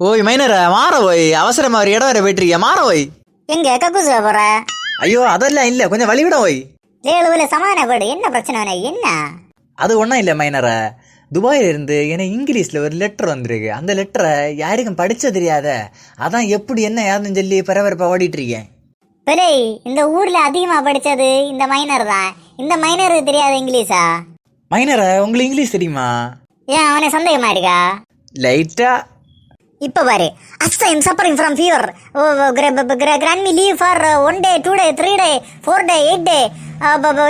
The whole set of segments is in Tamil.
ஓய் மைனர மாற ஓய் அவசரமா ஒரு இடம் வர போயிட்டு மாற ஓய் எங்க கக்கூச போற? ஐயோ அதெல்லாம் இல்ல. கொஞ்சம் வழிவிட ஓய். ஏழுல சமாதானப்படு என்ன பிரச்சனை? என்ன? அது ஒன்றும் இல்லை மைனர. துபாயில இருந்து எனக்கு இங்கிலீஷ்ல ஒரு லெட்டர் வந்திருக்கு. அந்த லெட்டரை யாருக்கும் படிச்ச தெரியாத. அதான் எப்படி என்ன யாருன்னு சொல்லி பரபரப்பா ஓடிட்டு இருக்கேன். பிள்ளை இந்த ஊர்ல அதிகமா படிச்சது இந்த மைனர் தான். இந்த மைனருக்கு தெரியாத இங்கிலீஷா? மைனர உங்களுக்கு இங்கிலீஷ் தெரியுமா? ஏன் அவனை சந்தேகமா இருக்கா? லைட்டா இப்ப பாரு. As I'm suffering from fever grant me leave for one day two day three day four day eight day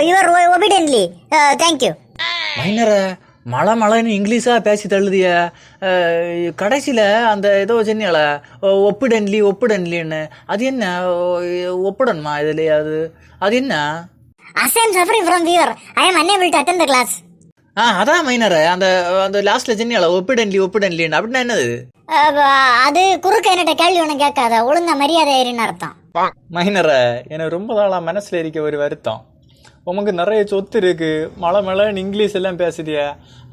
your obediently thank you மைனர மழை மழைன்னு இங்கிலீஷா பேசி தள்ளுதிய. அஹ், கடைசியில அந்த ஏதோ சொன்னீங்கள ஒப்பிடன்லி ஒப்பிடன்லின்னு. அது என்ன? ஒப்பிடணுமா இதுல அது அது என்ன as I'm suffering from fever I am unable to attend the class ஆ அதான் மைனர. அந்த அந்த லாஸ்ட்ல சொன்னீங்கள ஒப்பிடன்லி ஒப்பிடன்லின்னு. அப்படின்னா என்னது? அது குறுக்க என்னட்ட கேள்வி ஒன்று கேட்காத ஒழுங்கா மரியாதை ஏறின்னு அர்த்தம். மைனர எனக்கு ரொம்ப நாளா மனசுல இருக்க ஒரு வருத்தம். உமக்கு நிறைய சொத்து இருக்கு மழை மழைன்னு இங்கிலீஷ் எல்லாம் பேசுதிய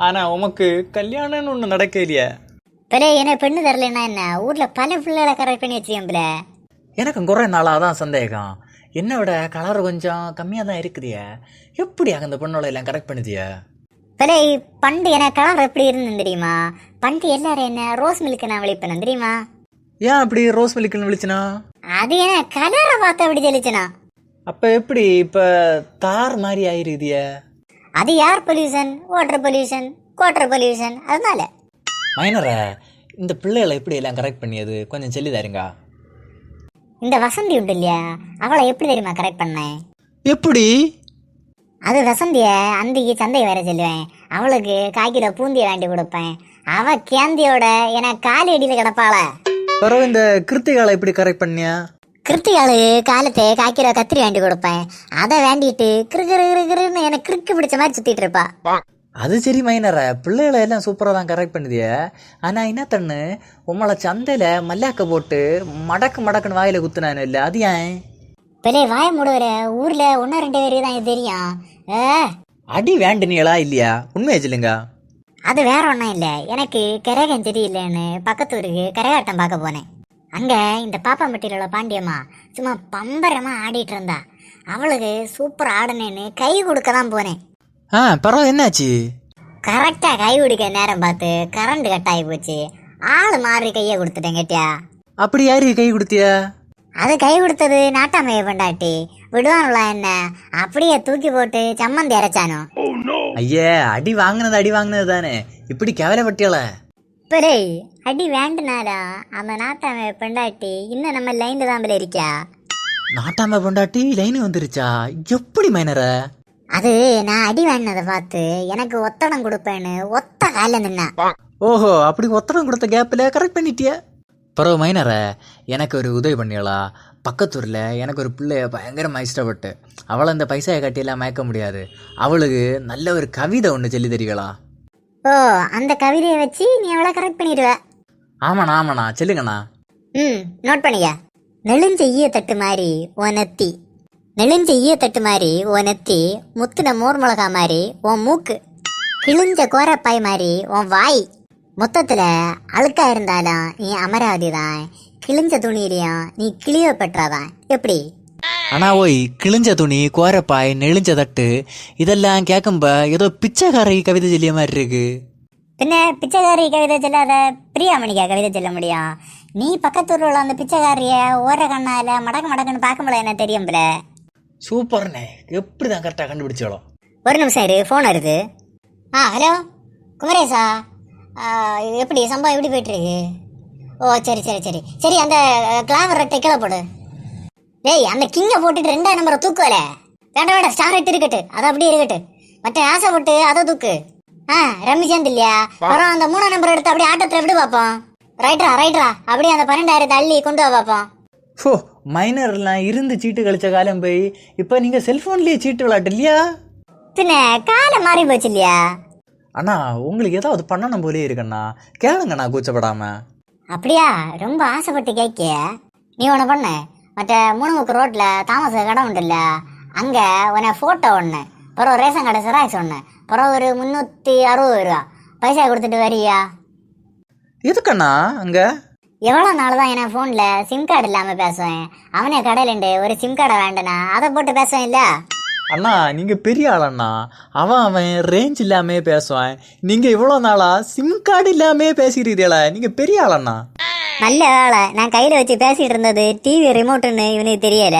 ஆனா உமக்கு கல்யாணம்னு ஒண்ணு நடக்கலையே பிள்ளை என்ன பெண்ணு தரலன்னா என்ன? ஊர்ல பல பிள்ளைகளை கரெக்ட் பண்ணி வச்சிருக்கேன் பிள்ளை. எனக்கு குறை நாளாக தான் சந்தேகம். என்னை விட கலர் கொஞ்சம் கம்மியாக தான் இருக்குதிய. எப்படி அந்த பொண்ணோட எல்லாம் கரெக்ட் பண்ணுதிய? பிள்ளை பண்டு எனக்கு கலர் எப்படி இருந்தது தெரியுமா? பண்டு எல்லாரும் என்ன? ரோஸ் மில்க் நான் விழிப்பேன் தெரியுமா? ஏன் அப்படி ரோஸ் மில்க்னு விழிச்சினா அது என்ன கலரை பார்த்து அப்படி தெளிச்சனா? அப்போ எப்படி இப்போ தார் மாதிரி ஆயிருக்குதிய? அது air pollution water pollution quarter pollution அதனால. மைனர இந்த பிள்ளைகளை எப்படி எல்லாம் கரெக்ட் பண்ணியது? கொஞ்சம் சொல்லி தருங்க. இந்த வசந்தி உண்டு இல்லையா? அவளை எப்படி தெரியுமா கரெக்ட் பண்ணேன்? எப்படி? அது வசந்திய அந்திக்கு சந்தை வேற சொல்லுவேன். அவளுக்கு காய்க்கிற பூந்திய வாங்கி கொடுப்பேன். அவ கேந்தியோட என காலி அடியில கிடப்பாள. பிறகு இந்த கிருத்திகாலை எப்படி கரெக்ட் பண்ணியா? கிருத்திகாலு காலத்தை காய்க்கிற கத்திரி வாங்கி கொடுப்பேன். அதை வேண்டிட்டு கிரு கிரு கிரு கிருன்னு எனக்கு கிறுக்கு பிடிச்ச மாதிரி சுத்திட்டு இருப்பா. அது சரி மைனர பிள்ளைகளை எல்லாம் சூப்பராக தான் கரெக்ட் பண்ணுதிய. ஆனால் என்ன தண்ணு? உம்மளை சந்தையில் மல்லாக்க போட்டு மடக்கு மடக்குன்னு வாயில குத்துனானு இல்லை. அது ஏன்? பெரிய வாய மூடுவர ஊர்ல ஒன்னும் ரெண்டு பேருக்கு தான் இது தெரியும். ஏ, அடி வேண்டுனீங்களா இல்லையா? உண்மையை சொல்லுங்க. அது வேற ஒன்றும் இல்லை. எனக்கு கரகம் தெரியலன்னு பக்கத்து ஊருக்கு கரகாட்டம் பார்க்க போனேன். அங்க இந்த பாப்பாம்பட்டியில உள்ள பாண்டியம்மா சும்மா பம்பரமா ஆடிட்டு இருந்தா. அவளுக்கு சூப்பர் ஆடுனேன்னு கை கொடுக்க தான் போனேன். ஆ பரவாயில்ல என்னாச்சு? கரெக்டா கை குடிக்க நேரம் பார்த்து கரண்ட் கட் ஆகி போச்சு. ஆள் மாறி கையை கொடுத்துட்டேன் கேட்டியா? அப்படி யாரு கை கொடுத்திய? அது கை கொடுத்தது நாட்டாமைய பொண்டாட்டி. விடுவானுல என்ன? அப்படியே தூக்கி போட்டு சம்மந்தி அரைச்சானோ? ஐயே அடி வாங்கினது அடி வாங்கினது தானே. இப்படி கேவலப்பட்டியல பெரே அடி வேண்டுனாரா அந்த நாட்டாமைய பொண்டாட்டி இன்னும் நம்ம லைன்ல தான் போல இருக்கா? நாட்டாம பொண்டாட்டி லைன் வந்துருச்சா? எப்படி மைனர அது நான் அடி வாங்கினதை பார்த்து எனக்கு ஒத்தடம் கொடுப்பேன்னு ஒத்த காலில் நின்னா ஓஹோ அப்படி ஒத்தடம் கொடுத்த கேப்பில் கரெக்ட் பண்ணிட்டிய. பரவ மைனர எனக்கு ஒரு உதவி பண்ணியலா? பக்கத்தூரில் எனக்கு ஒரு பிள்ளைய பயங்கரமாக இஷ்டப்பட்டு. அவளை அந்த பைசாயை கட்டியெல்லாம் மயக்க முடியாது. அவளுக்கு நல்ல ஒரு கவிதை ஒன்று சொல்லி தெரியுங்களா ஓ அந்த கவிதையை வச்சு நீ அவளை கரெக்ட் பண்ணிடுவ. ஆமாண்ணா ஆமாண்ணா. சொல்லுங்கண்ணா. ம் நோட் பண்ணிக்க. நெளிஞ்ச தட்டு மாதிரி உன் நெத்தி நெளிஞ்ச தட்டு மாதிரி உன் நெத்தி முத்துன மோர் மிளகா மாதிரி உன் மூக்கு. கிழிஞ்ச கோரப்பாய் மாதிரி உன் வாய். மொத்தத்துல அழுக்கா இருந்தாலும் நீ அமராவதி தான் கிழிஞ்ச துணியிலையும் நீ கிளியோ பெற்றாதான் எப்படி? ஆனா ஓய் கிழிஞ்ச துணி கோரப்பாய் நெளிஞ்ச தட்டு இதெல்லாம் கேட்கும்ப ஏதோ பிச்சைக்காரை கவிதை சொல்லிய மாதிரி இருக்கு. பின்ன பிச்சைக்காரி கவிதை சொல்லாத பிரியாமணிக்கா கவிதை சொல்ல முடியும்? நீ பக்கத்தூர்ல உள்ள அந்த பிச்சைக்காரிய ஓர கண்ணால மடக்கு மடக்குன்னு பார்க்க முடியல என்ன தெரியும்ல சூப்பர்ண்ணே. எப்படி தான் கரெக்டாக கண்டுபிடிச்சாலும். ஒரு நிமிஷம் இரு ஃபோன் வருது. ஆ ஹலோ குமரேசா? எப்படி சம்பவம் எப்படி போயிட்டு இருக்கு ஓ சரி சரி சரி. சரி அந்த கிளாவர் ரெட்டை கீழே போடு. டேய் அந்த கிங்கை போட்டுட்டு ரெண்டாம் நம்பரை தூக்குவல வேண்டாம் வேண்டாம் ஸ்டார் ரெட்டு இருக்கட்டு அது அப்படியே இருக்கட்டு மற்ற ஆசை போட்டு அதை தூக்கு. ஆ ரம்மிச்சந்த் இல்லையா? அப்புறம் அந்த மூணாம் நம்பர் எடுத்து அப்படியே ஆட்டத்தில் எப்படி பார்ப்போம் ரைட்ரா ரைட்ரா அப்படியே அந்த பன்னெண்டாயிரத்தை அள்ளி கொண்டு வா பார்ப்போம் ஓ மைனர்லாம் இருந்து சீட்டு கழிச்ச காலம் போய் இப்போ நீங்கள் செல்ஃபோன்லேயே சீட்டு விளாட்டு இல்லையா? பின்ன காலம் மாறி போச்சு இல்லையா? அண்ணா உங்களுக்கு ஏதாவது பண்ணணும் போலே இருக்கண்ணா. கேளுங்கண்ணா கூச்சப்படாம. அப்படியா? ரொம்ப ஆசைப்பட்டு கேட்க நீ ஒன்று பண்ணு. மற்ற மூணுமுக்கு ரோட்டில் தாமஸ் கடை உண்டுல்ல அங்கே உன ஃபோட்டோ ஒன்று பிறகு ரேஷன் கடை சிராக்ஸ் ஒன்று பிறகு ஒரு முந்நூற்றி அறுபது ரூபா. பைசா கொடுத்துட்டு வரியா? எதுக்கண்ணா அங்க? எவ்வளோ நாள் தான் என் ஃபோனில் சிம் கார்டு இல்லாமல் பேசுவேன். அவனே கடையிலுண்டு ஒரு சிம் கார்டை வேண்டனா அதை போட்டு பேசுவேன் இல்ல? அண்ணா நீங்கள் பெரிய ஆளண்ணா. அவன் அவன் ரேஞ்ச் இல்லாமே பேசுவான். நீங்கள் இவ்வளோ நாளா சிம் கார்டு இல்லாமே பேசிக்கிறீங்களா நீங்கள் பெரிய ஆளண்ணா. நல்ல வேலை நான் கையில் வச்சு பேசிட்டு இருந்தது டிவி ரிமோட்டுன்னு இவனுக்கு தெரியல.